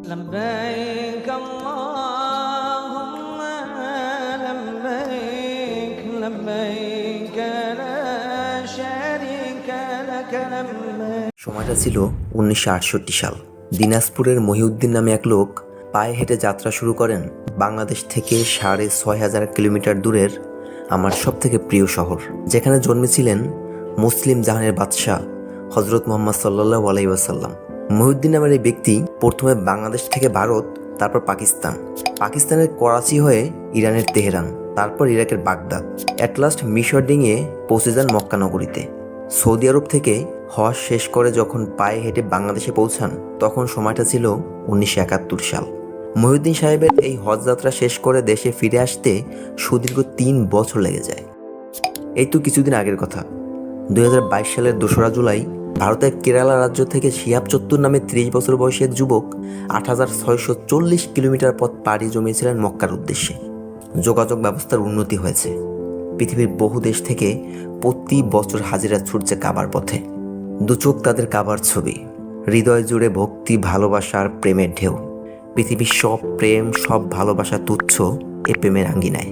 لبيك اللهم لبيك لبيك لا شريك لك لبيك সময়টা ছিল উনিশশো আটষট্টি সাল দিনাজপুরের মহিউদ্দিন নামে এক লোক পায়ে হেঁটে যাত্রা শুরু করেন বাংলাদেশ থেকে সাড়ে ছয় হাজার কিলোমিটার দূরের আমার সব থেকে প্রিয় শহর যেখানে জন্মেছিলেন মুসলিম জাহানের বাদশাহ হজরত মোহাম্মদ সাল্লাহ আলাইসাল্লাম মহিউদ্দিন নামের এই ব্যক্তি প্রথমে বাংলাদেশ থেকে ভারত, তারপর পাকিস্তান। পাকিস্তানের করাচি হয়ে ইরানের তেহরান, তারপর ইরাকের বাগদাদ। অ্যাট লাস্ট মিশর ডিঙিয়ে পৌঁছে যান মক্কা নগরীতে। সৌদি আরব থেকে হজ শেষ করে যখন পায়ে হেঁটে বাংলাদেশে পৌঁছান, তখন সময়টা ছিল উনিশশো একাত্তর সাল। মহিউদ্দিন সাহেবের এই হজ যাত্রা শেষ করে দেশে ফিরে আসতে সুদীর্ঘ তিন বছর লেগে যায়। এই তো কিছুদিন আগের কথা। দু হাজার বাইশ সালের দোসরা জুলাই ভারতের কেরালা রাজ্য থেকে শিয়াব চত্তুর নামে ত্রিশ বছর বয়সী এক যুবক আট হাজার ছয়শো চল্লিশ কিলোমিটার পথ পাড়ি জমিয়েছিলেন মক্কার উদ্দেশ্যে। যোগাযোগ ব্যবস্থার উন্নতি হয়েছে। পৃথিবীর বহু দেশ থেকে প্রতি বছর হাজিরা ছুটছে কাবার পথে। দুচোখ তাদের কাবার ছবি। হৃদয় জুড়ে ভক্তি ভালোবাসার প্রেমের ঢেউ। পৃথিবীর সব প্রেম, সব ভালোবাসা তুচ্ছ এ প্রেমের আঙ্গিনায়।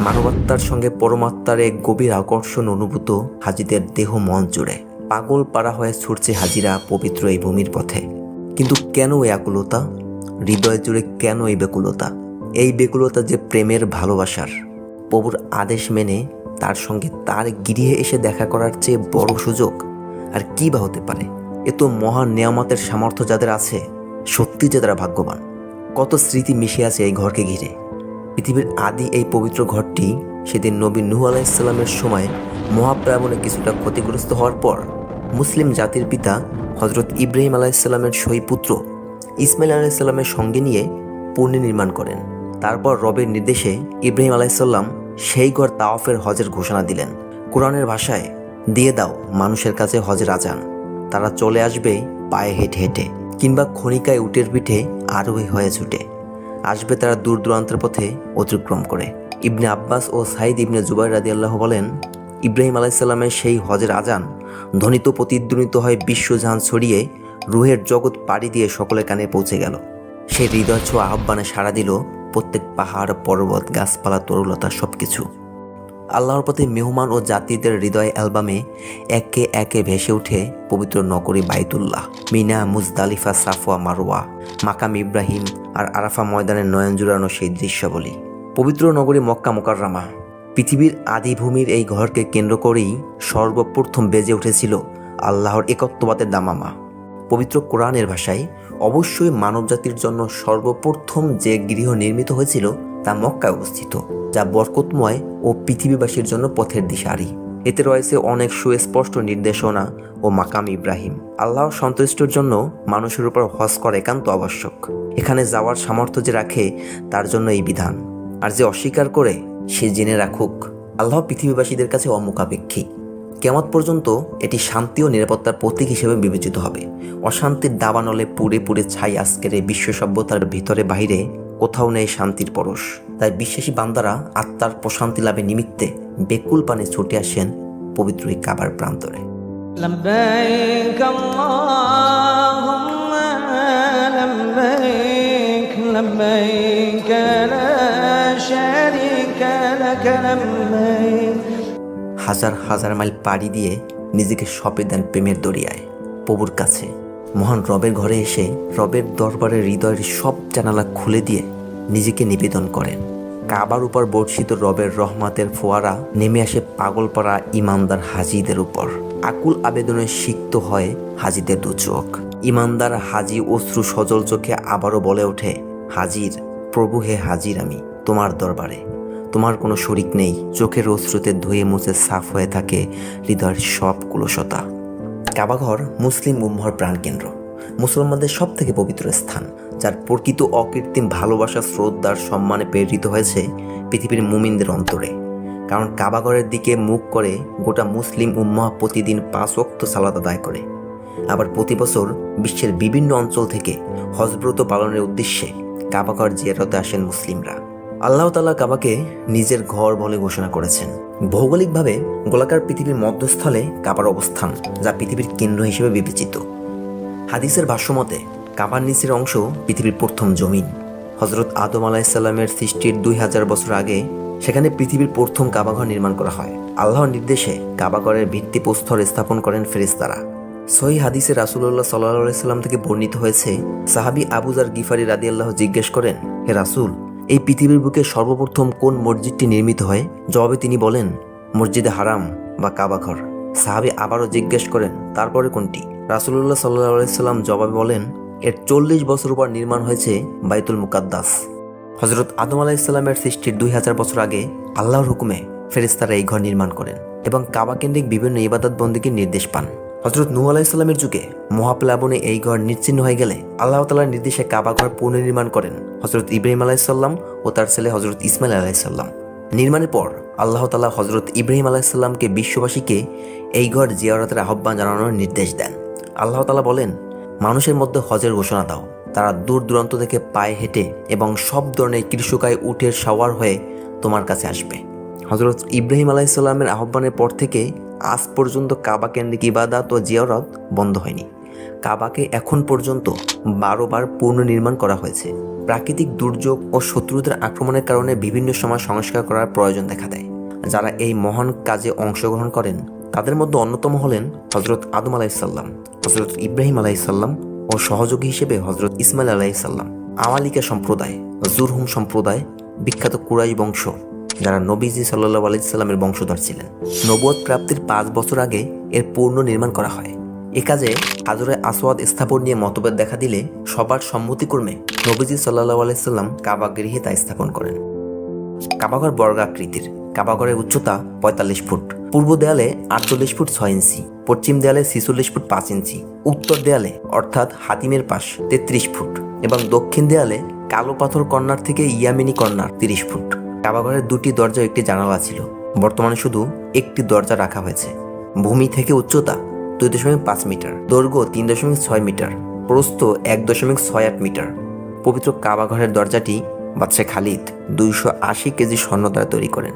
মানবাত্মার সঙ্গে পরমাত্মার এক গভীর আকর্ষণ অনুভূত হাজিদের দেহ মন জুড়ে। পাগল পাড়া হয়ে ছুটছে হাজিরা পবিত্র এই ভূমির পথে। কিন্তু কেন এই আকুলতা? হৃদয় জুড়ে কেন এই বেকুলতা? এই বেকুলতা যে প্রেমের ভালোবাসার। প্রভুর আদেশ মেনে তার সঙ্গে তার গৃহে এসে দেখা করার চেয়ে বড় সুযোগ আর কি বা হতে পারে? এ তো মহান নিয়ামতের সামর্থ্য যাদের আছে, সত্যি যে তারা ভাগ্যবান। কত স্মৃতি মিশে আছে এই ঘরকে ঘিরে। পৃথিবীর আদি এই পবিত্র ঘরটি সেদিন নবী নুহ আলাইসাল্লামের সময় মহাপ্লাবনে কিছুটা ক্ষতিগ্রস্ত হওয়ার পর মুসলিম জাতির পিতা হজরত ইব্রাহিম সই পুত্র ইসমাইল আলাইসাল্লামের সঙ্গে নিয়ে পুনর্নির্মাণ করেন। তারপর রবের নির্দেশে ইব্রাহিম আলাইসাল্লাম সেই ঘর তাওয়াফের হজের ঘোষণা দিলেন। কোরআনের ভাষায়, দিয়ে দাও মানুষের কাছে হজের আজান। তারা চলে আসবে পায়ে হেঁটে হেঁটে, কিংবা খনিকায় উটের পিঠে আরোহী হয়ে ছুটে। আসবে তারা দূর দূরান্তের পথে অতিক্রম করে। ইবনে আব্বাস ও সাইদ ইবনে জুবাই রাদিয়াল্লাহ বলেন, ইব্রাহিম আলাইসাল্লামের সেই হজের আজান ধ্বনিত প্রতিধ্বনিত হয় বিশ্বজাহান ছড়িয়ে রুহের জগৎ পাড়ি দিয়ে সকলের কানে পৌঁছে গেল। সে হৃদয় ছোঁয়া আহ্বানে সাড়া দিল প্রত্যেক পাহাড়, পর্বত, গাছপালা, তরুলতা সব কিছু আল্লাহর পথে মেহমান ও জাতিদের হৃদয় অ্যালবামে একে একে ভেসে ওঠে পবিত্র নগরী বাইতুল্লাহ, Mina, Muzdalifah, Safa Marwah Maqam Ibrahim আর আরাফা ময়দানের নয়ন জুড়ানো সেই দৃশ্যাবলী। পবিত্র নগরী মক্কা মোকাররামা। পৃথিবীর আদিভূমির এই ঘরকে কেন্দ্র করেই সর্বপ্রথম বেজে উঠেছিল আল্লাহর একত্ববাদের দামামা। পবিত্র কোরআনের ভাষায় অবশ্যই মানবজাতির জন্য সর্বপ্রথম যে গৃহ নির্মিত হয়েছিল তা মক্কায় অবস্থিত, যা বরকতময় ও পৃথিবীবাসীর জন্য পথের দিশারি। এতে রয়েছে অনেক সুস্পষ্ট নির্দেশনা ও মাকাম ইব্রাহিম। আল্লাহর সন্তুষ্টর জন্য মানুষের উপর হজ করা একান্ত আবশ্যক। এখানে যাওয়ার সামর্থ্য যে রাখে, তার জন্য এই বিধান। আর যে অস্বীকার করে সে জেনে রাখুক আল্লাহ পৃথিবীবাসীদের কাছে অমুখাপেক্ষী কেমত পর্যন্ত এটি শান্তি ও নিরাপত্তার প্রতীক হিসেবে বিবেচিত হবে অশান্তির দাবানলে পুড়ে পুড়ে ছাই আজকের এই বিশ্ব সভ্যতার ভিতরে বাহিরে কোথাও নেই শান্তির পরশ তাই বিশ্বাসী বান্দারা আত্মার প্রশান্তি লাভের নিমিত্তে বেকুল পানে ছুটে আসেন পবিত্র এই কাবার প্রান্তরে لبيك اللهم لبيك لبيك হাজার হাজার মাইল পাড়ি দিয়ে নিজেকে সঁপে দেন প্রেমের দরিয়ায়। প্রভুর কাছে। মহান রবের ঘরে এসে রবের দরবারে হৃদয়ের সব জানালা খুলে দিয়ে নিজেকে নিবেদন করেন। কাবার উপর বর্ষিত রবের রহমাতের ফোয়ারা নেমে আসে পাগলপাড়া ইমানদার হাজিদের উপর। আকুল আবেদনে সিক্ত হয় হাজিদের দু চোখ। ইমানদার হাজি অশ্রু সজল চোখে আবারও বলে ওঠে, হাজির, প্রভু হে হাজির আমি, তোমার দরবারে। তোমার কোনো শরিক নেই। চোখের অশ্রুতে ধুয়ে মুছে সাফ হয়ে থাকে হৃদয়ের সব কুলসতা। কাবাঘর মুসলিম উম্মহর প্রাণকেন্দ্র। মুসলমানদের সব থেকে পবিত্র স্থান, যার প্রকৃত অকৃত্রিম ভালোবাসা, শ্রদ্ধার সম্মানে প্রেরিত হয়েছে পৃথিবীর মুমিনদের অন্তরে। কারণ কাবাঘরের দিকে মুখ করে গোটা মুসলিম উম্মাহ প্রতিদিন পাঁচ অক্ত সালাদ আদায় করে। আবার প্রতি বছর বিশ্বের বিভিন্ন অঞ্চল থেকে হজব্রত পালনের উদ্দেশ্যে কাবাঘর জিয়ারতে আসেন মুসলিমরা। আল্লাহ তালা কাবাকে নিজের ঘর বলে ঘোষণা করেছেন। ভৌগোলিকভাবে গোলাকার পৃথিবীর মধ্যস্থলে কাবার অবস্থান, যা পৃথিবীর কেন্দ্র হিসেবে বিবেচিত। হাদিসের ভাষ্যমতে কাবার নিচের অংশ পৃথিবীর প্রথম জমিন। হজরত আদম আলাহিসাল্লামের সৃষ্টির দুই হাজার বছর আগে সেখানে পৃথিবীর প্রথম কাবাঘর নির্মাণ করা হয়। আল্লাহর নির্দেশে কাবাঘরের ভিত্তিপ্রস্তর স্থাপন করেন ফেরেশতারা। সহি হাদিসে রাসুল্লাহ সাল্লাহ সাল্লাম থেকে বর্ণিত হয়েছে, সাহাবি আবুজার গিফারি রাদি আল্লাহ জিজ্ঞেস করেন, হে রাসুল এই পৃথিবীর বুকে সর্বপ্রথম কোন মসজিদটি নির্মিত হয়? জবাবে তিনি বলেন, মসজিদে হারাম বা কাবাঘর সাহাবি আবারও জিজ্ঞেস করেন, তারপরে কোনটি? রাসুল্লাহ সাল্লাহ সাল্লাম জবাবে বলেন, এর চল্লিশ বছর পর নির্মাণ হয়েছে বাইতুল মুকাদ্দাস। হজরত আদম আলাহিসাল্লামের সৃষ্টির দুই হাজার বছর আগে আল্লাহর হুকুমে ফেরিস্তারা এই ঘর নির্মাণ করেন এবং কাবা কেন্দ্রিক বিভিন্ন ইবাদত বন্দীকে নির্দেশ পান। হজরত নূ আলাহিসাল্লামের যুগে মহাপ্লাবনে এই ঘর নিশ্চিন্ন হয়ে গেলে আল্লাহ তালার নির্দেশে কাবা ঘর পুনর্নির্মাণ করেন হজরত ইব্রাহিম আলাহিসাল্লাম ও তার ছেলে হজরত ইসমাইল আলাহিসাল্লাম নির্মাণের পর আল্লাহ তালা হজরত ইব্রাহিম আলাহিসাল্লামকে বিশ্ববাসীকে এই ঘর জিয়ারতের আহ্বান জানানোর নির্দেশ দেন। আল্লাহ তালা বলেন, মানুষের মধ্যে হজের ঘোষণা দাও। তারা দূর দূরান্ত থেকে পায়ে হেঁটে এবং সব ধরনের কৃষকায় উঠের সাওয়ার হয়ে তোমার কাছে আসবে। হজরত ইব্রাহিম আলাইসাল্লামের আহ্বানের পর থেকে আজ পর্যন্ত কাবা কেন্দ্রিক ইবাদাত ও জিয়ারত বন্ধ হয়নি। কাবাকে এখন পর্যন্ত বারো বার পুনর্নির্মাণ করা হয়েছে। প্রাকৃতিক দুর্যোগ ও শত্রুদের আক্রমণের কারণে বিভিন্ন সময় সংস্কার করার প্রয়োজন দেখা দেয়। যারা এই মহান কাজে অংশগ্রহণ করেন, তাদের মধ্যে অন্যতম হলেন হজরত আদম আলাইসাল্লাম হজরত ইব্রাহিম আলাইসাল্লাম ও সহযোগী হিসেবে হজরত ইসমাইল আলাইসাল্লাম আমালিকা সম্প্রদায়, জুরহুম সম্প্রদায়, বিখ্যাত কুরাই বংশ। যারা নবীজি সাল্লাহ আলাইসাল্লামের বংশধর ছিলেন। নবুয়ত প্রাপ্তির পাঁচ বছর আগে এর পূর্ণ নির্মাণ করা হয়। এ কাজে হাজরে আসওয়াদ স্থাপন নিয়ে মতভেদ দেখা দিলে সবার সম্মতিক্রমে নবীজি সাল্লাহ আলাইসাল্লাম কাবা গৃহে তা স্থাপন করেন। কাবাঘর বর্গাকৃতির। কাবাঘরের উচ্চতা পঁয়তাল্লিশ ফুট। পূর্ব দেয়ালে আটচল্লিশ ফুট ছয় ইঞ্চি। পশ্চিম দেয়ালে ছিচল্লিশ ফুট পাঁচ ইঞ্চি। উত্তর দেয়ালে, অর্থাৎ হাতিমের পাশ, তেত্রিশ ফুট। এবং দক্ষিণ দেয়ালে কালো পাথর কর্নার থেকে ইয়ামিনী কর্নার তিরিশ ফুট। কাবাঘরের দুটি দরজা একটি জানালা ছিল। বর্তমানে শুধু একটি দরজা রাখা হয়েছে। ভূমি থেকে উচ্চতা দুই দশমিক পাঁচ মিটার, দৈর্ঘ্য তিন দশমিক ছয় মিটার, প্রস্থ এক দশমিক ছয় আট মিটার। পবিত্র কাবাঘরের দরজাটি বাদশাহ খালিদ দুইশো আশি কেজি স্বর্ণ দ্বারা তৈরি করেন।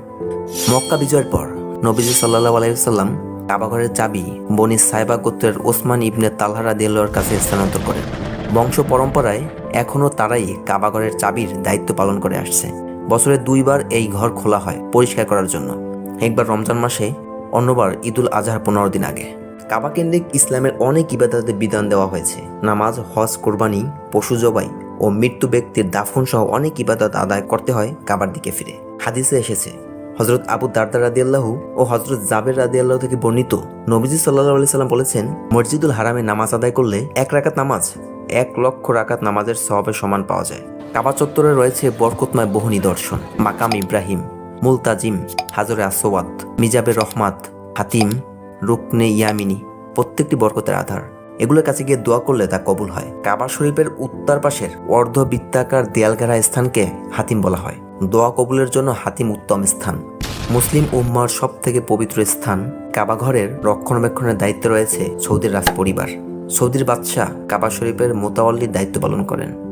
মক্কা বিজয়ের পর নবীজি সাল্লাহ আলাইসাল্লাম কাবাঘরের চাবি বনি সাইবা গোত্রের ওসমান ইবনে তালহারা দেলোয়ার কাছে স্থানান্তর করেন। বংশ পরম্পরায় এখনও তারাই কাবাঘরের চাবির দায়িত্ব পালন করে আসছে। বছরে দুইবার এই ঘর খোলা হয় পরিষ্কার করার জন্য। একবার রমজান মাসে, অন্যবার ঈদুল আজহার পনেরো দিন আগে। কাবা কেন্দ্রিক ইসলামের অনেক ইবাদতের বিধান দেওয়া হয়েছে। নামাজ, হজ, কোরবানি, পশু জবাই ও মৃত্যু ব্যক্তির দাফন সহ অনেক ইবাদত আদায় করতে হয় কাবার দিকে ফিরে। হাদিসে এসেছে হজরত আবু দারদা রাদিয়াল্লাহু ও হজরত জাবের রাদিয়াল্লাহু থেকে বর্ণিত নবীজি সাল্লাহ আলি সাল্লাম বলেছেন, মসজিদুল হারামে নামাজ আদায় করলে এক রাকাত নামাজ, এক লক্ষ রাকাত নামাজের সবের সমান পাওয়া যায়। কাবা চত্বরে রয়েছে বরকতময় বহু নিদর্শন। মাকাম ইব্রাহিম, মুলতাজিম, হাজরে আসোয়াদ মিজাবের রহমাত, হাতিম, রুকনে ইয়ামিনী, প্রত্যেকটি বরকতের আধার। এগুলোর কাছে গিয়ে দোয়া করলে তা কবুল হয়। কাবা শরীফের উত্তর পাশের অর্ধ বৃত্তাকার দেয়ালঘেরা স্থানকে হাতিম বলা হয়। দোয়া কবুলের জন্য হাতিম উত্তম স্থান। মুসলিম উম্মার সব থেকে পবিত্র স্থান কাবা ঘরের রক্ষণাবেক্ষণের দায়িত্বে রয়েছে সৌদির রাজ পরিবার সৌদির বাদশাহ কাবা শরীফের মোতাওয়াল্লির দায়িত্ব পালন করেন।